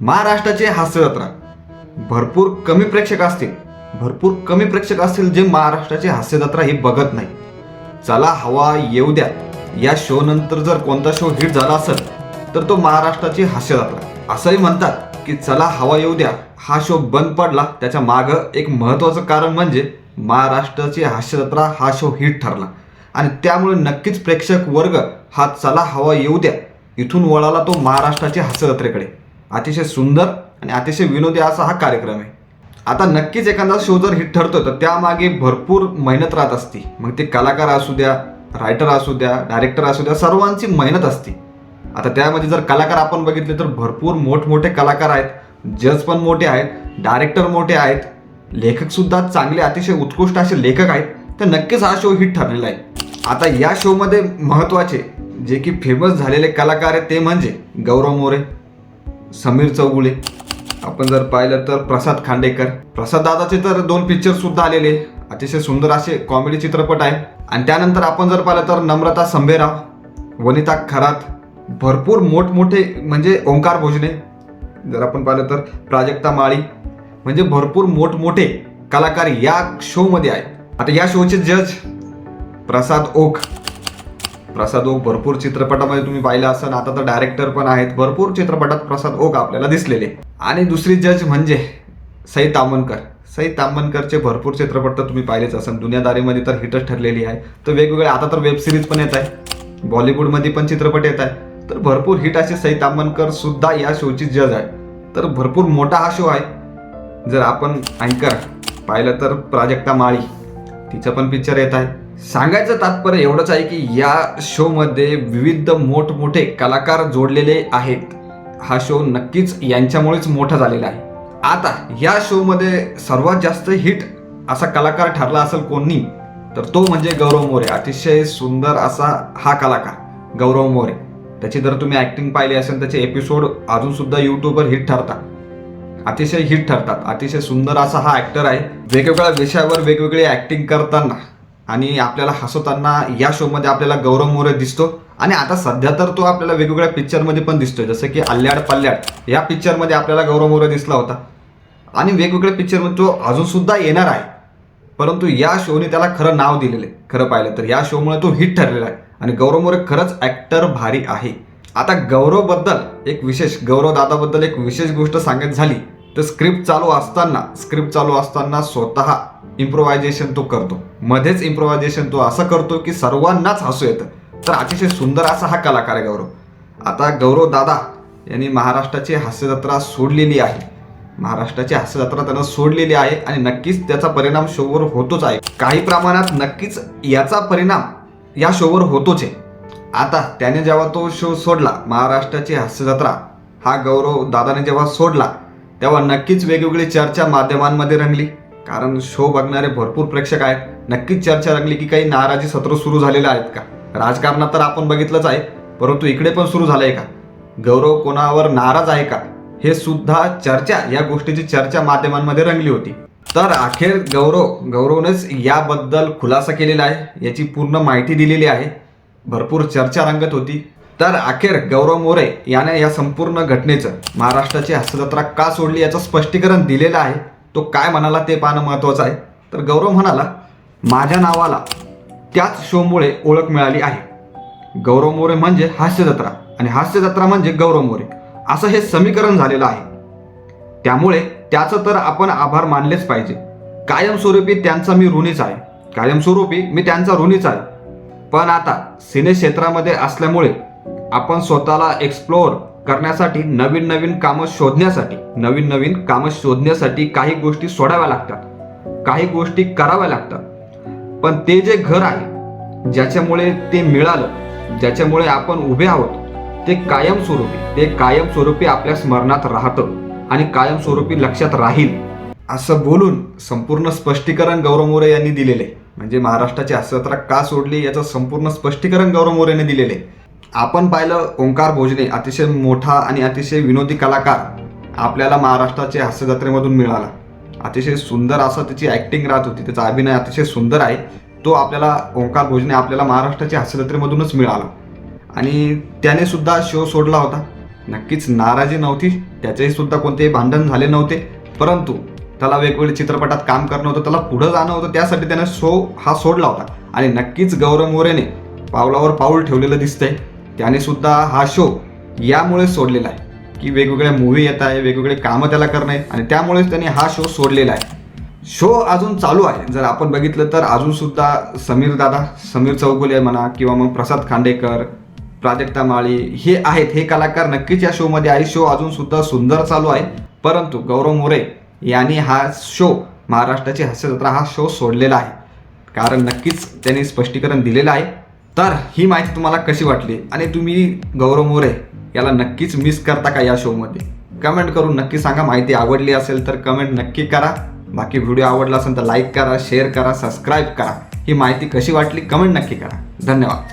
महाराष्ट्राची हास्यजत्रा भरपूर कमी प्रेक्षक असतील. भरपूर कमी प्रेक्षक असतील जे महाराष्ट्राची हास्यजत्रा ही बघत नाही. चला हवा येऊ द्या. या शो नंतर जर कोणता शो हिट झाला असेल तर तो महाराष्ट्राची हास्यजत्रा असंही म्हणतात की चला हवा येऊ द्या. हा शो बंद पडला. त्याच्या मागं एक महत्त्वाचं कारण म्हणजे महाराष्ट्राची हास्यजत्रा हा शो हिट ठरला. आणि त्यामुळे नक्कीच प्रेक्षक वर्ग हा चला हवा येऊ द्या. इथून वळाला तो महाराष्ट्राच्या हास्यजत्रेकडे अतिशय सुंदर आणि अतिशय विनोदी असा हा कार्यक्रम आहे. आता नक्कीच एखादा शो जर हिट ठरतोय तर त्यामागे भरपूर मेहनत राहत असती. मग ते कलाकार असू द्या रायटर असू द्या डायरेक्टर असू द्या सर्वांची मेहनत असते. आता त्यामध्ये जर कलाकार आपण बघितले तर भरपूर मोठमोठे कलाकार आहेत. जज पण मोठे आहेत डायरेक्टर मोठे आहेत. लेखकसुद्धा चांगले अतिशय उत्कृष्ट असे लेखक आहेत. तर नक्कीच हा शो हिट ठरलेला आहे. आता या शोमध्ये महत्त्वाचे जे की फेमस झालेले कलाकार आहेत ते म्हणजे गौरव मोरे. समीर चौगुले. आपण जर पाहिलं तर प्रसाद खांडेकर. प्रसाद दादाचे तर दोन पिक्चर सुद्धा आलेले. अतिशय सुंदर असे कॉमेडी चित्रपट आहे. आणि त्यानंतर आपण जर पाहिलं तर नम्रता संभेराव वनिता खरात भरपूर मोठमोठे म्हणजे ओंकार भोजने. जर आपण पाहिलं तर प्राजक्ता माळी म्हणजे भरपूर मोठमोठे कलाकार या शोमध्ये आहेत. आता या शोचे जज प्रसाद ओक. प्रसाद ओक भरपूर चित्रपटामध्ये तुम्ही पाहिलं असाल आता तर डायरेक्टर पण आहेत. भरपूर चित्रपटात प्रसाद ओक आपल्याला दिसलेले. आणि दुसरी जज म्हणजे सई तामणकर सई तामणकरचे भरपूर चित्रपट तर तुम्ही पाहिलेच असाल. दुनियादारीमध्ये तर हिटच ठरलेली आहे. तर वेगवेगळ्या आता तर वेबसिरीज पण येत आहे. बॉलिवूडमध्ये पण चित्रपट येत आहे. तर भरपूर हिट असे सई तामनकर सुद्धा या शोची जज आहे तर भरपूर मोठा हा शो आहे. जर आपण अँकर पाहिलं तर प्राजक्ता माळी. तिचं पण पिक्चर येत आहे. सांगायचं तात्पर्य एवढंच आहे की या शोमध्ये विविध मोठमोठे कलाकार जोडलेले आहेत. हा शो नक्कीच यांच्यामुळेच मोठा झालेला आहे. आता या शोमध्ये सर्वात जास्त हिट असा कलाकार ठरला असेल कोणी तर तो म्हणजे गौरव मोरे. अतिशय सुंदर असा हा कलाकार गौरव मोरे. त्याची जर तुम्ही ॲक्टिंग पाहिली असेल त्याचे एपिसोड अजूनसुद्धा यूट्यूबवर युट्यूबवर हिट ठरतात. अतिशय हिट ठरतात. अतिशय सुंदर असा हा ॲक्टर आहे. वेगवेगळ्या विषयावर वेगवेगळी ॲक्टिंग करताना आणि आपल्याला हसवताना या शोमध्ये आपल्याला गौरव मोरे दिसतो. आणि आता सध्या तर तो आपल्याला वेगवेगळ्या पिक्चरमध्ये पण दिसतोय. जसं की अल्ल्याड पल्ल्याड या पिक्चरमध्ये आपल्याला गौरव मोरे दिसला होता. आणि वेगवेगळ्या पिक्चरमध्ये तो अजूनसुद्धा येणार आहे. परंतु या शोने त्याला खरं नाव दिलेलं आहे. खरं पाहिलं तर या शोमुळे तो हिट ठरलेला आहे. आणि गौरव मोरे खरंच ॲक्टर भारी आहे. आता गौरवबद्दल एक विशेष गौरव दादाबद्दल एक विशेष गोष्ट सांगत झाली तर स्क्रिप्ट चालू असताना स्क्रिप्ट चालू असताना स्वतः इम्प्रोव्हायझेशन तो करतो. मध्येच इम्प्रोव्हायझेशन तो असं करतो की सर्वांनाच हसू येतं. तर अतिशय सुंदर असा हा कलाकार आहे गौरव. आता गौरव दादा यांनी महाराष्ट्राची हास्यजत्रा सोडलेली आहे. महाराष्ट्राची हास्यजत्रा त्यानं सोडलेली आहे आणि नक्कीच त्याचा परिणाम शोवर होतोच आहे. काही प्रमाणात नक्कीच याचा परिणाम या शोवर होतोच आहे. आता त्याने जेव्हा तो शो सोडला महाराष्ट्राची हास्यजत्रा हा गौरव दादाने जेव्हा सोडला तेव्हा नक्कीच वेगवेगळी चर्चा माध्यमांमध्ये रंगली. कारण शो बघणारे भरपूर प्रेक्षक आहेत. नक्कीच चर्चा रंगली की काही नाराजी सत्र सुरू झालेले आहेत का? राजकारणात तर आपण बघितलंच आहे परंतु इकडे पण सुरू झालंय का? गौरव कोणावर नाराज आहे का? हे सुद्धा चर्चा या गोष्टीची चर्चा माध्यमांमध्ये रंगली होती. तर अखेर गौरव गौरवनेच याबद्दल खुलासा केलेला आहे याची पूर्ण माहिती दिलेली आहे. भरपूर चर्चा रंगत होती. तर अखेर गौरव मोरे याने या संपूर्ण घटनेचं महाराष्ट्राची हस्तजत्रा का सोडली याचं स्पष्टीकरण दिलेलं आहे. तो काय म्हणाला ते पाहणं महत्त्वाचं आहे. तर गौरव म्हणाला माझ्या नावाला त्याच शोमुळे ओळख मिळाली आहे. गौरव मोरे म्हणजे हास्य जत्रा आणि हास्य जत्रा म्हणजे गौरव मोरे. असं हे समीकरण झालेलं आहे. त्यामुळे त्याचं तर आपण आभार मानलेच पाहिजे. कायमस्वरूपी त्यांचा मी ऋणीच आहे. कायमस्वरूपी मी त्यांचा ऋणीच आहे. पण आता सिने क्षेत्रामध्ये असल्यामुळे आपण स्वतःला एक्सप्लोअर करण्यासाठी नवीन नवीन कामं शोधण्यासाठी नवीन नवीन कामं शोधण्यासाठी काही गोष्टी सोडाव्या लागतात. काही गोष्टी कराव्या लागतात. पण ते जे घर आहे ज्याच्यामुळे ते मिळालं ज्याच्यामुळे आपण उभे आहोत ते कायमस्वरूपी ते कायमस्वरूपी आपल्या स्मरणात राहतं आणि कायमस्वरूपी लक्षात राहील. असं बोलून संपूर्ण स्पष्टीकरण गौरव मोरे यांनी दिलेले. म्हणजे महाराष्ट्राची हास्यजत्रा का सोडली याचं संपूर्ण स्पष्टीकरण गौरव मोरेने दिलेले. आपण पाहिलं ओंकार भोजने अतिशय मोठा आणि अतिशय विनोदी कलाकार आपल्याला महाराष्ट्राच्या हास्यजत्रेमधून मिळाला. अतिशय सुंदर असं त्याची ॲक्टिंग राहत होती. त्याचा अभिनय अतिशय सुंदर आहे. तो आपल्याला ओंकार भोजने आपल्याला महाराष्ट्राच्या हास्यजत्रेमधूनच मिळाला. आणि त्याने सुद्धा शो सोडला होता. नक्कीच नाराजी नव्हती. त्याचेही सुद्धा कोणतेही भांडण झाले नव्हते. परंतु त्याला वेगवेगळ्या चित्रपटात काम करणं होतं. त्याला पुढं जाणं होतं. त्यासाठी त्याने शो हा सोडला होता. आणि नक्कीच गौरव मोरेने पावलावर पाऊल ठेवलेलं दिसतंय. त्याने सुद्धा हा शो यामुळे सोडलेला आहे. की वेगवेगळ्या मूवी येत आहे वेगवेगळे कामं त्याला करणं आहे आणि त्यामुळेच त्याने हा शो सोडलेला आहे. शो अजून चालू आहे. जर आपण बघितलं तर अजूनसुद्धा समीर दादा समीर चौगुले म्हणा किंवा मग प्रसाद खांडेकर प्राजक्ता माळी हे आहेत हे कलाकार नक्कीच या शोमध्ये आहे. शो अजूनसुद्धा सुंदर चालू आहे. परंतु गौरव मोरे यांनी हा शो महाराष्ट्राची हास्यजत्रा हा शो सोडलेला आहे. कारण नक्कीच त्यांनी स्पष्टीकरण दिलेलं आहे. तर ही माहिती तुम्हाला कशी वाटली? आणि तुम्ही गौरव मोरे याला नक्कीच मिस करता का या शोमध्ये कमेंट करून नक्की सांगा. माहिती आवडली असेल तर कमेंट नक्की करा. बाकी व्हिडिओ आवडला असेल तर लाईक करा शेअर करा सबस्क्राईब करा. ही माहिती कशी वाटली कमेंट नक्की करा. धन्यवाद.